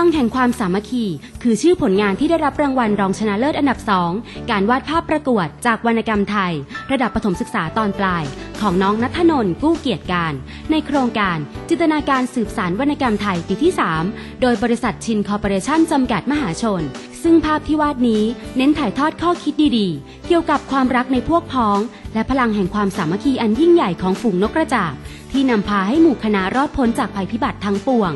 ังแห่งความสามัคคี คือชื่อผลงานที่ได้รับรางวัลรองชนะเลิศอันดับสองการวาดภาพประกวดจากวรรณกรรมไทย ระดับประถมศึกษาตอนปลาย ของน้องนัทนนท์กู้เกียรติการ ในโครงการจินตนาการสืบสารวรรณกรรมไทยปีที่ 3 โดยบริษัทชินคอร์ปอเรชั่นจำกัดมหาชน ซึ่งภาพที่วาดนี้เน้นถ่ายทอดข้อคิดดีๆ เกี่ยวกับความรักในพวกพ้อง และพลังแห่งความสามัคคีอันยิ่งใหญ่ของฝูงนกกระจาบที่นำพาให้หมู่คณะรอดพ้นจากภัยพิบัติทั้งปวง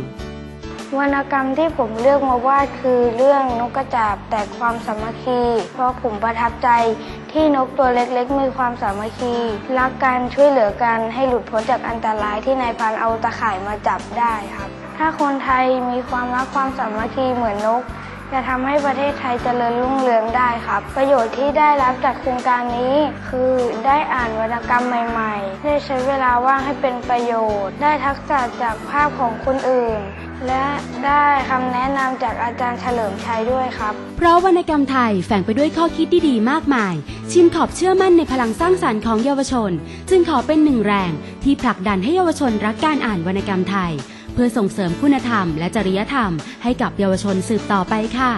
วรรณกรรมที่ผมเลือกมาวาดคือเรื่องนกกระจาบแต่ความสามัคคี เพราะผมประทับใจที่นกตัวเล็กๆ มีความสามัคคี รักกันช่วยเหลือกันให้หลุดพ้นจากอันตรายที่นายพรานเอาตะข่ายมาจับได้ครับ ถ้าคนไทยมีความรักความสามัคคีเหมือนนก จะทำให้ประเทศไทยเจริญรุ่งเรืองได้ครับ ประโยชน์ที่ได้รับจากโครงการนี้คือได้อ่านวรรณกรรมใหม่ๆ ได้ใช้เวลาว่างให้เป็นประโยชน์ ได้ทักษะจากภาพของคนอื่น และได้คำแนะนำจากอาจารย์เฉลิมชัยด้วยครับ เพราะวรรณกรรมไทยแฝงไปด้วยข้อคิดดีๆมากมาย ชินขอบเชื่อมั่นในพลังสร้างสรรค์ของเยาวชน จึงขอเป็นหนึ่งแรงที่ผลักดันให้เยาวชนรักการอ่านวรรณกรรมไทย เพื่อส่งเสริมคุณธรรมและจริยธรรม ให้กับเยาวชนสืบต่อไปค่ะ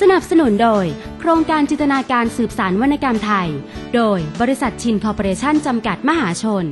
สนับสนุนโดย โครงการจินตนาการสืบสารวรรณกรรมไทย โดยบริษัทชินคอร์ปอเรชั่นจำกัดมหาชน